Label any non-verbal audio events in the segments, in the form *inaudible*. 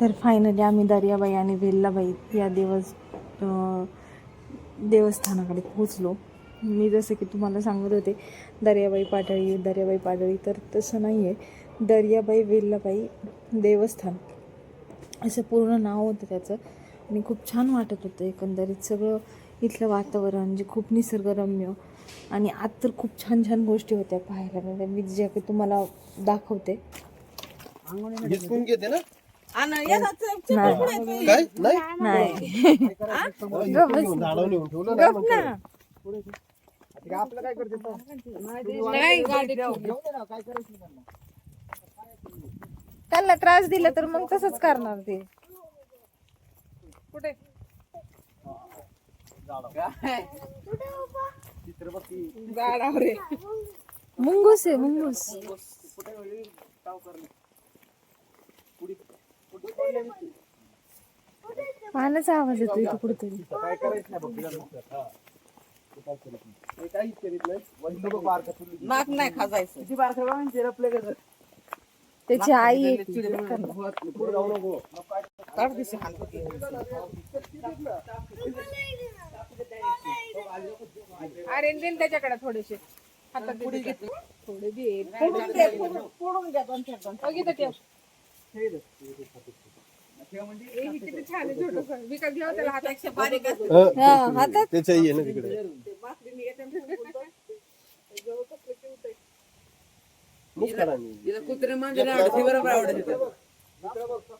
तर फायनली आम्ही दर्याबाई आणि वेल्लाबाई या देवस देवस्थानाकडे पोहोचलो. मी जसं की तुम्हाला सांगत होते दर्याबाई पाटळी दर्याबाई पाटळी तर तसं नाही आहे दर्याबाई वेल्लाबाई देवस्थान असं पूर्ण नाव होतं त्याचं. आणि खूप छान वाटत होतं एकंदरीत. सगळं इथलं वातावरण जे खूप निसर्गरम्य आणि आत तर खूप छान छान गोष्टी होत्या पाहायला म्हणजे मी ज्या काही तुम्हाला दाखवते. घेते ना? काय? नाही? गप ना. आपलं काय करते त्यांना? त्रास दिला तर मग तसंच करणार ते. कुठे. मुंगूस आहे मुंगूस. पाण्याचा आवाज येतो इथं कुठेतरी. काय करायचं नाही. हा. ते. ते काहीच करीत. नाक नाही खाजायचं. किती बारखं बघा चिरपले कसं त्याची आई ती. काढ दिसे अरे देन त्याच्याकडे थोडेसे. हातात पुढे घेतले थोडे दे फोडून घ्या दोन चार दोन बघ इथं ठेव ए, किती छान आहे छोटंसं. विकत घेऊ त्याला हातात बारीक हा, हातात त्याच्या आहे ना तिकडे मुख करा मी. कुत्रे मांजरे आवडते बरोबर आवडते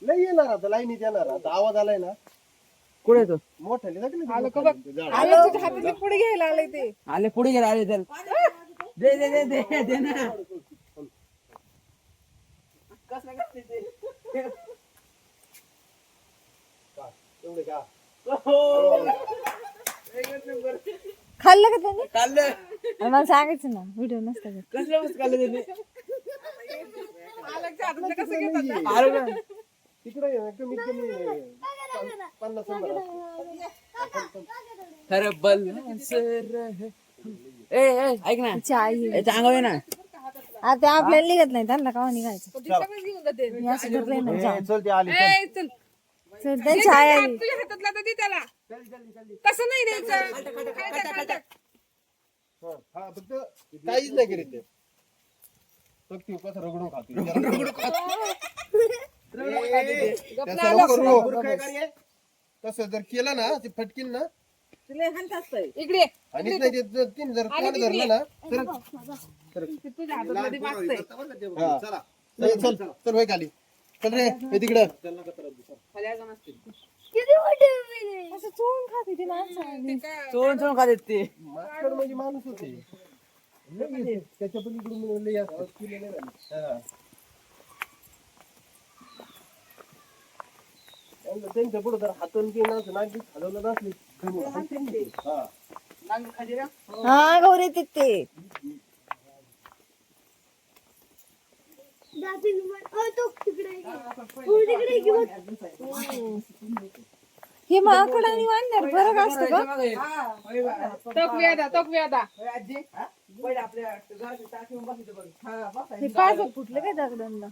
लय येणार आता लाईनीत येणार आता आवाज आलाय ना कुठे तो मोठ्याने जा की नाही आलो का बघ. आलो तुझ्या पुढे घ्यायला आले ते आले पुढे गेले आले तर दे दे दे दे दे ना एवढे का खाल्लं का त्याने? आणि मला सांगायचं ना व्हिडिओ नसता का? कसलं मस्त काढलं त्याने? आलं का? तिकडे कमीत कमी पन्नास शंभर असतील. खरं बल सर ए ए ऐक ना. आहे. ये ना. आता आपल्याला निघत नाही त्यांना का निघायचं? दिसल्यामुळे घेऊन जाते. मी असं धरलंय ना जाम. ए, चल ते आली ए, चल. चल, त्यांची आई आली तुझ्या हातातला तर दे त्याला. तसं नाही द्यायचं. खालटाक, खालटाक. हा, हा, फक्त काहीच नाही करीत ते. फक्त ती कसं रगडून खातो. *laughs* त्याचं नको करू. तसं जर केलं ना ते फटकीन ना इकडे ये. आणि नाही ते जर तीन जर धरलं ना तर ते तुझ्या हातातलं ते वाचतंय. हा. चल चल चल वय खाली. चल रे हे तिकडं. खाली अजून असतील. असं चोळून खाते ती माणसं. ते काय? चोळून चोळून खात ते. माकड म्हणजे माणूस होते. लय त्याच्या पलीकडून. हा. त्यांचं- त्यांच्या पुढे जर हातून की नसं नाक बीक हलवलं नसली हा नांग तिथे गौरी हे. माकड आणि फरक असतो का तोक तोक हे पाच फुटले काय दगडांना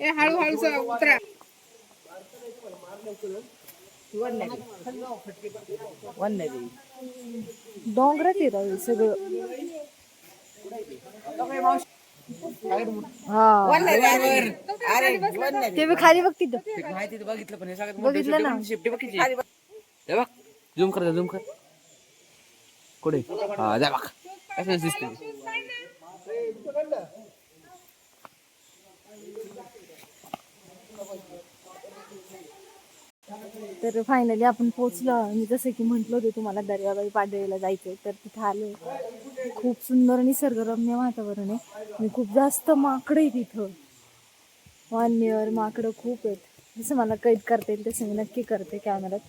ए हळूहळू उतरा. डोंगरात राव सगळं. हा. ते बी खाली बघ तिथं. माहिती बघितलं पण हे सगळ्यात बघितलं ना. शेपटी बघितली हे बघ झूम कर झूम कर. कुठे? हा जा बघ. कसं दिसते तर फायनली आपण पोचलो मी जसं की म्हटलं होते तुम्हाला दर्याबाई पाडळीला जायचं तर तिथं आलो. खूप सुंदर निसर्गरम्य वातावरण आहे. आणि खूप जास्त माकडं आहे तिथं वानर माकडं खूप आहेत. जसं मला कैद करता येईल तसं मी नक्की करते कॅमेऱ्यात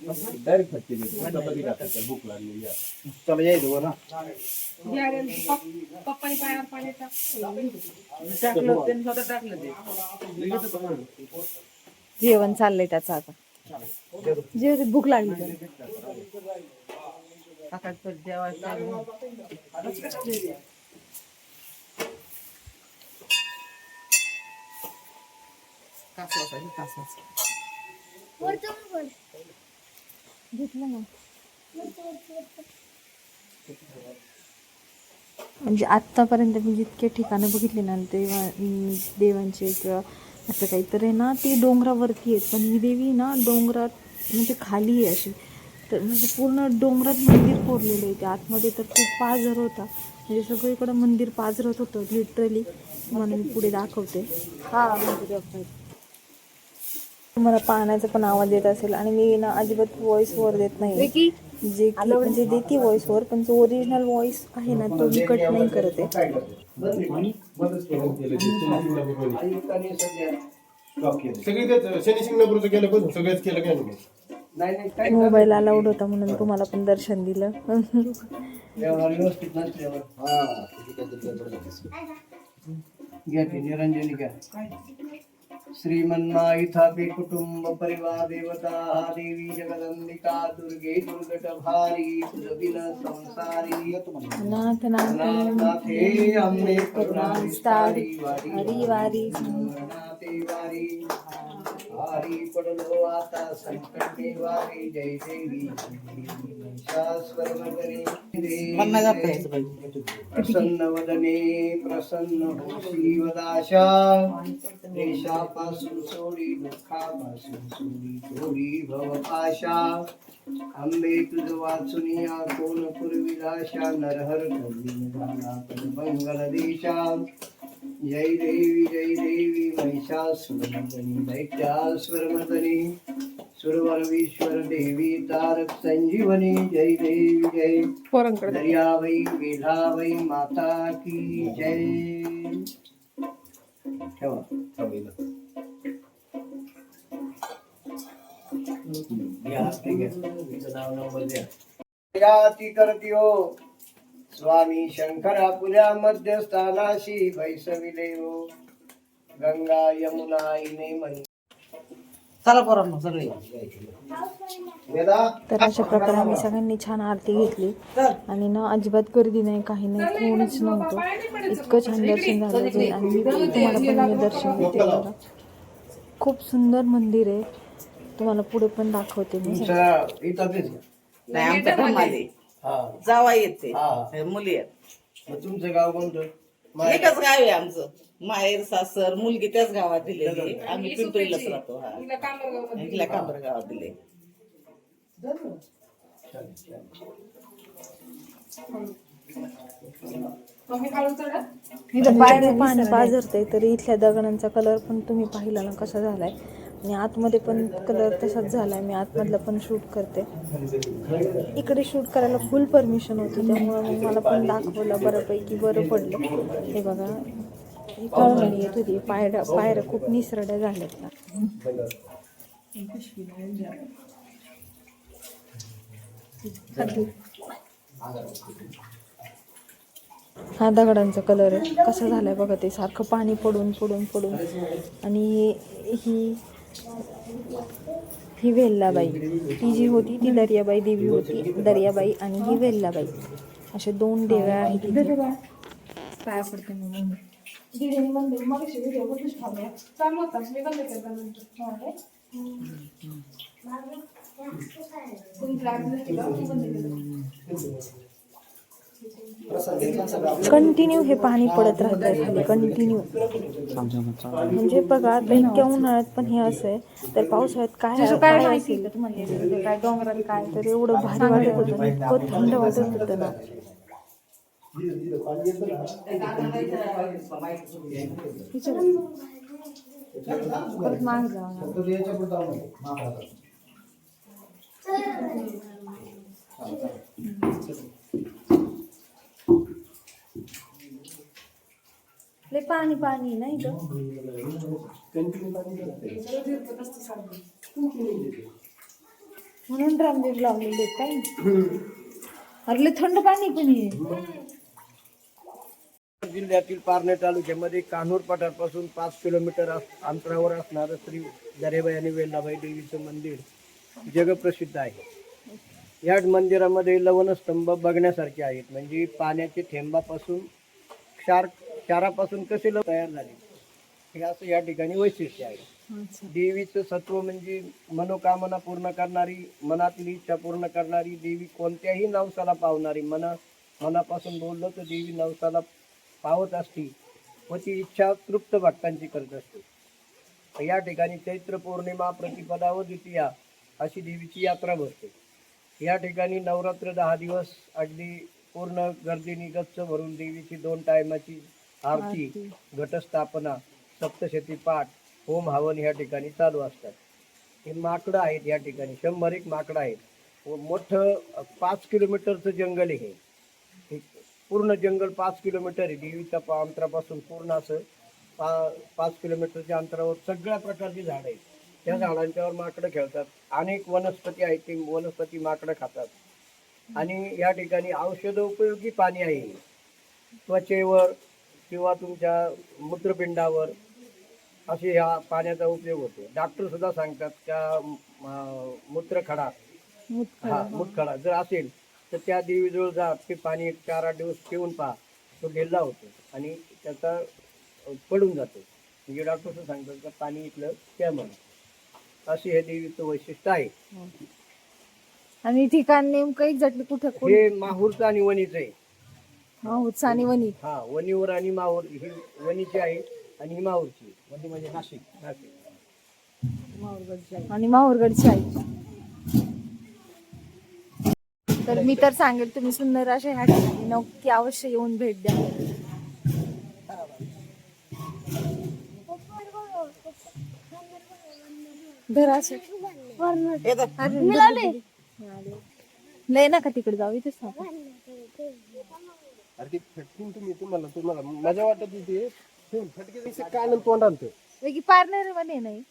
डायरेक्ट फटके देतो टाकायचं भूक चला यायचं ना घे पायावर पाणी टाकलं त्यांनी स्वतः टाकलं ते जेवण चाललंय त्याचं आता जेव भूक लागली त्याला. जेवायचं कासवाचा कासवाचा घेतलं ना. म्हणजे आत्तापर्यंत मी जितके ठिकाणं बघितली ना देवा देवांचे किंवा असं काहीतरी आहे ना ती डोंगरावरती आहेत. पण ही देवी ना डोंगरात म्हणजे खाली आहे अशी. तर म्हणजे पूर्ण डोंगरात मंदिर कोरलेलं आहे. ते आतमध्ये तर खूप पाझर होता. म्हणजे सगळीकडं मंदिर पाझरत होतं लिटरली तुम्हाला मी पुढे दाखवते. हा मंदिर. तुम्हाला पाण्याचा पण आवाज येत असेल आणि मी ना अजिबात व्हॉइस वर देत नाही. जे की म्हणजे देते व्हॉइस वर पण जो ओरिजिनल व्हॉइस आहे ना तो मी कट नाही करत आहे. मोबाईल अलाउड होता म्हणून तुम्हाला पण दर्शन दिलं. निरंजनी घ्या श्रीमन्नायिथापि कुटुंब परिवार देवता देवी जगदंबिका दुर्गे दुर्गट भारी तुझबिन संसारी नाथ नाथ नाथे अम्मे करुणा विस्तारी वारी। वारी नाथे वारी। वारी पडलो आता संकट वारी. जय देवी. प्रसन्न वदने प्रसन्न होशी वदाशा देशापासून सोडी दुःखापासून सोडी थोडी भवपाशा आंबे तुझ वाचुनिया कोण पूर्विलाशा नरहर कवी मंगल देशा जय देवी जय देवी महिषासुरमर्दनी दैत्यास्वरमर्दनी सुरवरवीश्वर देवी तारक संजीवनी जय देवी जय। दर्यावई वेढावई माता की जय। ठेवा. या, ठीक आहे. नाव नंबर द्या. याती करत्यो. स्वामी शंकरा पुऱ्या मध्यस्थानाशी बैसविले हो. गंगा यमुना इने म्हणे चला पोरांनो सगळे. वेदा? तर अशा प्रकारे आम्ही सगळ्यांनी छान आरती घेतली. आणि ना अजिबात गर्दी नाही काही नाही कोणीच नव्हतं. इतकं छान दर्शन झालं जे आणि तुम्हाला पण मी दर्शन बघा. खूप सुंदर मंदिर आहे. तुम्हाला पुढे पण दाखवते मी. इथं तेच? नाही जावा येते. हा. मुली आहेत. मग तुमचं गाव कोणतं? माय- एकच गाव आहे आमचं. माहेर सासर मुलगी त्याच गावात दिलेली आम्ही पिंपरीलाच राहतो हा. तिला कांबर गावात दिले चढा. बाहेर पाणी पाझरतंय तरी इथल्या दगडांचा कलर पण तुम्ही पाहिला ना कसा झालाय. आणि आतमध्ये पण कलर तसाच झाला आहे मी आतमधला पण शूट करते. इकडे शूट करायला फुल परमिशन होती. त्यामुळं मग मला पण दाखवलं बऱ्यापैकी. बरं पडलं. हे बघा. कळून येत होती. पायऱ्या पायऱ्या खूप निसरड्या झाल्यात ना. हा दगडांचा कलर आहे. कसा आहे बघा ते. सारखं पाणी पडून पडून पडून. आणि ही ही वेल्लाबाई. ती जी होती ती दर्याबाई देवी होती. दर्याबाई आणि ही वेल्लाबाई. अशा दोन देव्या आहेत इथे. पाया पडते मी मम्मी. चालू कंटिन्यू हे पाणी पडत राहतं खाली कंटिन्यू. म्हणजे बघा आता इतक्या उन्हाळ्यात पण हे असं आहे. तर पावसाळ्यात काय काय असेल? काय डोंगरात काय? तर एवढं भारी वाटत होतं ना, इतकं थंड वाटत होतं ना. परत मागे जाऊ लय पाणी पाणी नाही इथं म्हणून रामदेव लावलेले काय? अरे लय थंड पाणी पण आहे जिल्ह्यातील पारणे तालुक्यामध्ये कान्होर पठारपासून पाच किलोमीटर अंतरावर असणारं श्री दरेबाई आणि वेल्लाबाई देवीचं मंदिर जगप्रसिद्ध आहे. या मंदिरामध्ये लवणस्तंभ बघण्यासारखे आहेत. म्हणजे पाण्याचे थेंबापासून क्षार क्षारापासून कसे लव तयार झाले? हे असं या ठिकाणी वैशिष्ट्य आहे. देवीचं सत्व म्हणजे मनोकामना पूर्ण करणारी मनातली इच्छा पूर्ण करणारी देवी कोणत्याही नवसाला पावणारी मना मनापासून बोललं तर देवी नवसाला पावत असती व ती इच्छा तृप्त भक्तांची करत असते. या ठिकाणी चैत्र पौर्णिमा प्रतिपदा व द्वितीया अशी देवीची यात्रा भरते. या ठिकाणी नवरात्र दहा दिवस अगदी पूर्ण गर्दीने गच्च भरून देवीची दोन टायमाची आरती घटस्थापना सप्तशती पाठ होम हवन या ठिकाणी चालू असतात. हे माकडं आहेत या ठिकाणी शंभर एक माकडं आहेत. व मोठं पाच किलोमीटरचं जंगल आहे हे. हे पूर्ण जंगल पाच किलोमीटर आहे. देवीच्या पा- अंतरापासून पूर्ण असं पा पाच किलोमीटरच्या अंतरावर सगळ्या प्रकारची झाडं आहेत. त्या झाडांच्यावर माकडं खेळतात. अनेक वनस्पती आहेत ते वनस्पती माकडं खातात. आणि या ठिकाणी औषध उपयोगी पाणी आहे. त्वचेवर किंवा तुमच्या मूत्रपिंडावर असे ह्या पाण्याचा उपयोग होतो. डॉक्टर सुद्धा सांगतात त्या मूत्रखडा हा मूतखडा जर असेल तर त्या देवीजवळ जा ते पाणी एक चार आठ दिवस पिऊन पहा. तो ढिल्ला होतो आणि त्याचा पडून जातो. म्हणजे डॉक्टर सुद्धा सांगतात का पाणी इथलं त्या म्हणून. असे हे देवीचं वैशिष्ट्य आहे. आणि ठिकाण नेमकं एक्झॅक्टली कुठं हे माहूरचं आणि वणीचं आहे. हा उत्सानी वनी हा वणीवर आणि माहूर ही वणीची आहे आणि ही माहूरची. वणी म्हणजे नाशिक नाशिक. आणि माहूरगडची आई. तर मी तर सांगेल तुम्ही सुंदर अशा ह्या ठिकाणी नक्की अवश्य येऊन भेट द्या. धर असं. अरे, लय नका तिकडे जाऊ इथेच थांबा. अरे ती फटकीन तुम्ही तुम्हाला तुम्हाला. मजा वाटत होती. फटके काय नंतर तोंड आणतो वेगळी पार्लरमध्ये नाही.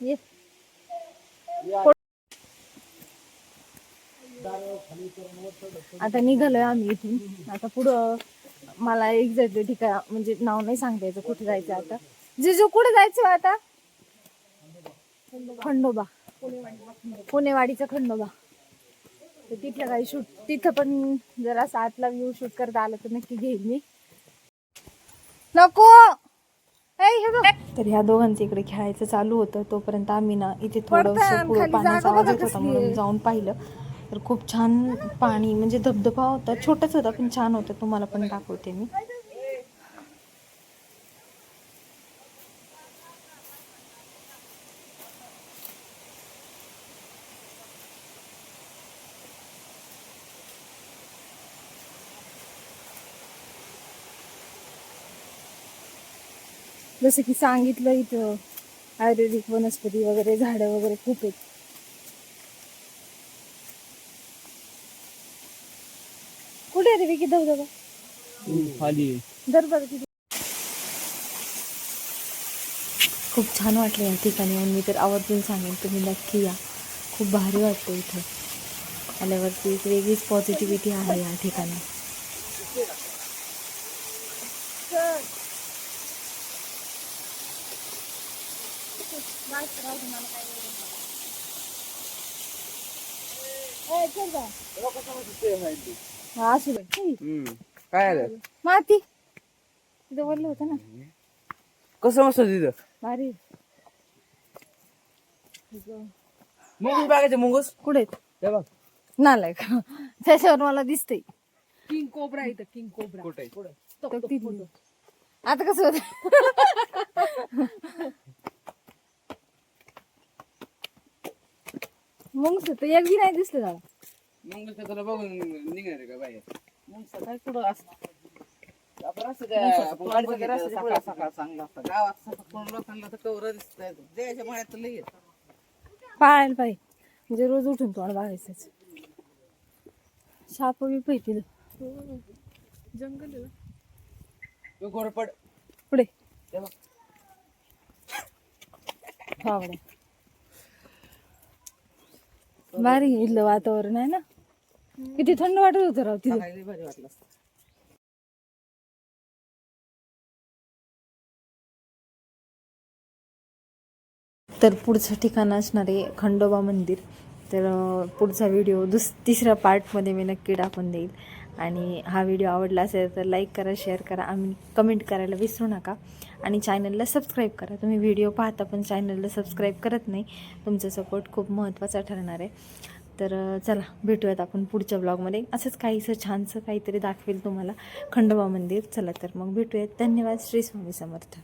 ये. आता निघालोय आम्ही इथून. आता पुढं मला एक्झॅक्टली ठिकाण म्हणजे नाव नाही सांगता यायचं कुठे जायचं आता. जिजू कुठे जायचं आता? खंडोबा. पुणेवाडीचा खंडोबा. तर तिथलं काही शूट तिथं पण जरा सातला व्ह्यू शूट करता आलं तर नक्की घेईन मी नको. तर ह्या दोघांचं इकडे खेळायचं चालू होतं तोपर्यंत आम्ही ना इथे थोडंसं पाण्याचा आवाज येत होता म्हणून आहे. जाऊन पाहिलं तर खूप छान पाणी म्हणजे धबधबा होता छोटाच होता पण छान होता तुम्हाला पण दाखवते मी जसं की सांगितलं इथं आयुर्वेदिक वनस्पती वगैरे झाडं वगैरे खूप आहेत. कुठे रे विकी? धबधबा? खाली किती खूप छान वाटलं या ठिकाणी येऊन. मी तर आवर्जून सांगेन तुम्ही नक्की या. खूप भारी वाटतं इथं. आल्यावरती एक वेगळीच पॉझिटिव्हिटी आहे या ठिकाणी. हा असू दे काय आलं माती. तिथं वरलं होतं ना. कसं मस्त तिथं? भारी. मुंगूस बघायचं मुंगूस? कुठे? ते बघ. नालायक. त्याच्यावर मला दिसतंय. किंग कोबरा इथं किंग कोबरा कुठे तो. आता कसं होत? मग तर एक बी नाही दिसलं तुला बघून निघणार आहे का बाहेर? मग सकाळी कुठं असतं आपण असं काय आपण बघितलं सकाळ सकाळ चांगलं असतं. गावात सकाळ कोण लोकांना तर कवर दिसतंय. द्यायच्या मळ्यात तर लई येत पाळायला पाहिजे म्हणजे रोज उठून तोंड बघायचंच साप बी पाहिजे जंगल आहे ना. तू घोडपड. पुढे. ते बघ. फावड्या भारी इथलं वातावरण आहे ना? किती थंड वाटत होतं राव तिथे? भारी वाटलं. तर पुढचं ठिकाण असणार खंडोबा मंदिर. तर पुढचा व्हिडिओ दुस तिसऱ्या पार्टमध्ये मी नक्की टाकून देईल. आणि हा व्हिडिओ आवडला असेल तर लाईक करा शेअर करा आणि कमेंट करायला विसरू नका. आणि चॅनलला सबस्क्राईब करा. तुम्ही व्हिडिओ पाहता पण चॅनलला सबस्क्राईब करत नाही तुमचा सपोर्ट खूप महत्त्वाचा ठरणार आहे. तर चला भेटूयात आपण पुढच्या ब्लॉगमध्ये असंच काहीसं छानसं काहीतरी दाखवेल तुम्हाला खंडोबा मंदिर. चला तर मग भेटूयात. धन्यवाद. श्री स्वामी समर्थ.